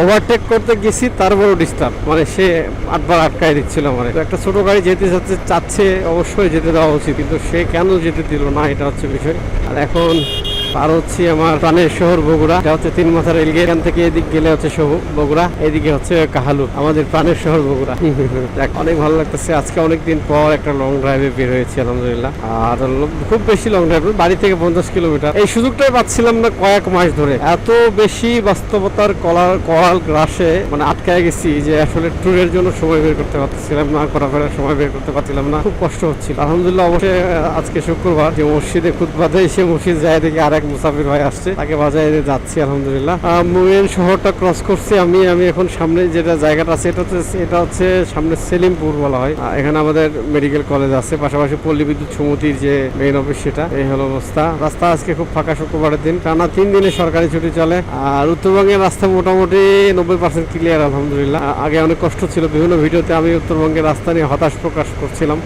Overtake করতে গেছি তারপরও ডিস্টার্ব মানে সে আটবার আটকায় দিচ্ছিল মানে একটা ছোট গাড়ি যেতে যাচ্ছে, চাচ্ছে, অবশ্যই যেতে দেওয়া উচিত। কিন্তু সে কেন যেতে দিল না, এটা হচ্ছে বিষয়। আর এখন পার হচ্ছি আমার প্রাণের শহর বগুড়া। এটা হচ্ছে তিন মাথার রেলগেট। এখান থেকে এদিক গেলে হচ্ছে বগুড়া এদিকে হচ্ছে কাহালু আমাদের প্রাণের শহর বগুড়া। দেখ, অনেক ভালো লাগতেছে। আজকে অনেক দিন পর একটা লং ড্রাইভে বের হয়েছি আলহামদুলিল্লাহ। আর খুব বেশি লং ড্রাইভ বাড়ি থেকে পঞ্চাশ কিলোমিটার। এই সুযোগটাই পাচ্ছিলাম না কয়েক মাস ধরে। এত বেশি বাস্তবতার কলার করাল গ্রাসে মানে আটকায় গেছি যে আসলে ট্যুরের জন্য সময় বের করতে পারতেছিলাম না ঘোরাফেরার সময় বের করতে পারছিলাম না। খুব কষ্ট হচ্ছিল। আলহামদুলিল্লাহ অবশ্যই আজকে শুক্রবার যে মসজিদে খুতবা দেয় সে মসজিদ যায় দেখি আর এক মুসাফির ভাই আসছে। তাকে এনে যাচ্ছি, আলহামদুলিল্লাহ। মুয়েন শহরটা ক্রস করছি আমি। আমি এখন সামনে যেটা জায়গাটা আছে, এটা হচ্ছে এটা হচ্ছে সামনে সেলিমপুর বলা হয়। এখানে আমাদের মেডিকেল কলেজ আছে। পাশাপাশি পল্লী বিদ্যুৎ সমিতির যে মেইন অফিস সেটা, এই হলো অবস্থা। রাস্তা আজকে খুব ফাঁকা শুক্রবারের দিন। টানা তিন দিনে সরকারি ছুটি চলে। আর উত্তরবঙ্গের রাস্তা মোটামুটি নব্বই পার্সেন্ট ক্লিয়ার আলহামদুলিল্লাহ। আগে অনেক কষ্ট ছিল। বিভিন্ন ভিডিওতে আমি উত্তরবঙ্গের রাস্তা নিয়ে হতাশ প্রকাশ করছিলাম।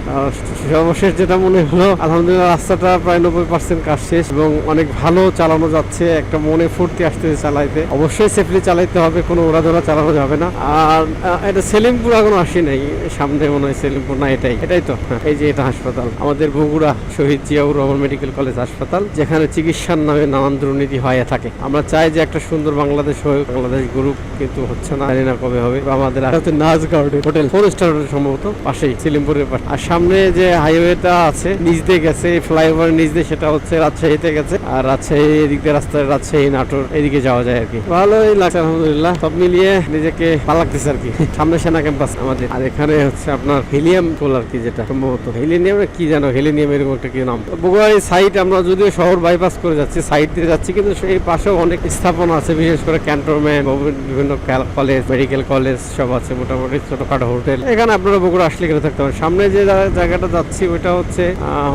সর্বশেষ যেটা মনে হলো, আলহামদুলিল্লাহ রাস্তাটা প্রায় নব্বই পার্সেন্ট কাজ শেষ এবং অনেক ভালো চালানো যাচ্ছে একটা মনে ফুর্তি আসতেছে চালাইতে। অবশ্যই সেফলি চালাইতে হবে কোনো ওড়াধরা চালানো যাবে না। আর এটা সেলিমপুর এখনও আসি নাই সামনে মনে হয় সেলিমপুর না এটাই এটাই তো। হ্যাঁ, এই যে এটা হাসপাতাল। আমাদের বগুড়া শহীদ জিয়াউর রহমান মেডিকেল কলেজ হাসপাতাল যেখানে চিকিৎসার নামে নানান দুর্নীতি হয়ে থাকে। আমরা চাই যে একটা সুন্দর বাংলাদেশ হয়ে বাংলাদেশ গ্রুপ কিন্তু হচ্ছে না জানি না কবে হবে। আমাদের হচ্ছে Naz garden hotel four star hotel সম্ভবত পাশেই সেলিমপুরের পাশে। আর সামনে যে হাইওয়েটা আছে নিচ দিয়ে গেছে ফ্লাইওভার নিচ দিয়ে সেটা হচ্ছে রাজশাহীতে গেছে। আর রাজশাহী এদিক দিয়ে রাস্তায় রাজশাহী নাটোর, এদিকে যাওয়া যায় আর কি। ভালোই লাগছে, আলহামদুলিল্লাহ। সব মিলিয়ে নিজেকে ভালো লাগতেছে আর কি। সামনে সেনা ক্যাম্পাস আমাদের। আর এখানে হচ্ছে আপনার হিলিয়াম পোল আর কি যেটা, সম্ভবত। হিলিনিয়াম কি জানো? হিলিনিয়াম এরকম একটা কি নাম? বগুড়ার সাইড আমরা যদিও শহর বাইপাস করে যাচ্ছি সাইড দিয়ে যাচ্ছি, কিন্তু সেই পাশেও অনেক স্থাপনা আছে, বিশেষ করে ক্যান্টনমেন্ট বিভিন্ন কলেজ মেডিকেল কলেজ সব আছে, মোটামুটি ছোটখাটো হোটেল। এখানে আপনারা বগুড়া আসলে এখানে থাকতে পারেন। সামনে যে জায়গাটা যাচ্ছি, ওইটা হচ্ছে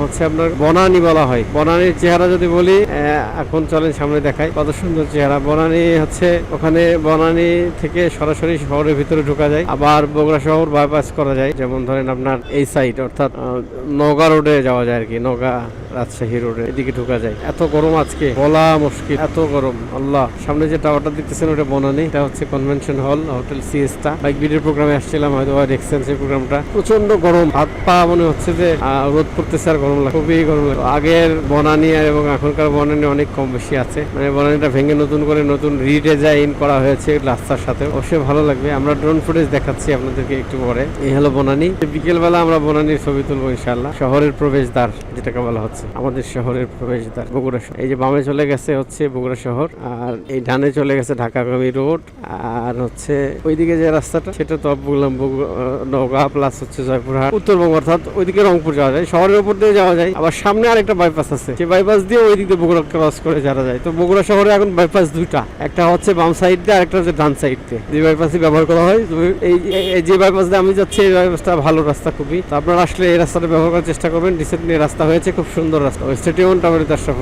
হচ্ছে আপনার বনানি বলা হয়। বনানির চেহারা যদি বলি এখন চলেন সামনে দেখাই। কত সুন্দর চেহারা। বনানি হচ্ছে ওখানে বনানি থেকে সরাসরি শহরের ভিতরে ঢোকা যায়। আবার বগুড়া শহর বাইপাস করা যায়। যেমন ধরেন আপনার এই সাইড অর্থাৎ নওগাঁ রোডে যাওয়া যায় আর কি নওগাঁ রাজশাহী রোডে এদিকে ঢোকা যায়। এত গরম আজকে। বলা মুশকিল। এত গরম। আল্লাহ। সামনে যে টাওয়ারটা দেখতেছেন, ওটা বনানি। এটা হচ্ছে convention hall hotel সিএসটা bike video প্রোগ্রামে আসছিলাম, হয়তো দেখছেন প্রোগ্রামটা প্রচণ্ড গরম। হাত পা মনে হচ্ছে যে রোদ পড়তেছে আর গরম লাগে খুবই গরম লাগে আগের বনানি এবং এখনকার বনানি অনেক কম বেশি আছে। মানে বনানিটা ভেঙে নতুন করে নতুন রিডিজাইন করা হয়েছে রাস্তার সাথে। অবশ্যই ভালো লাগবে। আমরা ড্রোন ফুটেজ দেখাচ্ছি আপনাদেরকে একটু পরে। এই হলো বনানি। বিকেল বেলা আমরা বনানির ছবি তুলবো ইনশাল্লাহ শহরের প্রবেশদ্বার, যেটাকে বলা হচ্ছে। আমাদের শহরের প্রবেশদ্বার, বগুড়া শহর। এই যে বামে চলে গেছে হচ্ছে বগুড়া শহর, আর এই ডানে চলে গেছে ঢাকাগামী রোড, আর হচ্ছে ওইদিকে যে রাস্তাটা, সেটা তো বললাম নওগাঁ প্লাস হচ্ছে জয়পুরহাট। উত্তরবঙ্গ অর্থাৎ ওইদিকে রংপুর যাওয়া যায়। শহরের উপর দিয়ে যাওয়া যায়। আবার সামনে আরেকটা বাইপাস আছে। সেই বাইপাস দিয়ে ওই দিক বগুড়া ক্রস করে যারা যায়। তো বগুড়া শহরে এখন বাইপাস দুইটা। একটা হচ্ছে বাম সাইড দিয়ে, আরেকটা হচ্ছে ডান সাইড দিয়ে। যে বাইপাসই ব্যবহার করা হয় এই যে বাইপাস দিয়ে আমি যাচ্ছি, এই বাইপাসটা ভালো রাস্তা খুবই। তো আপনারা আসলে এই রাস্তাটা ব্যবহার করার চেষ্টা করবেন। রিসেন্টলি রাস্তা হয়েছে, খুব সুন্দর রাস্তা। ওই স্টেডিয়াম টাওয়ারের দর্শক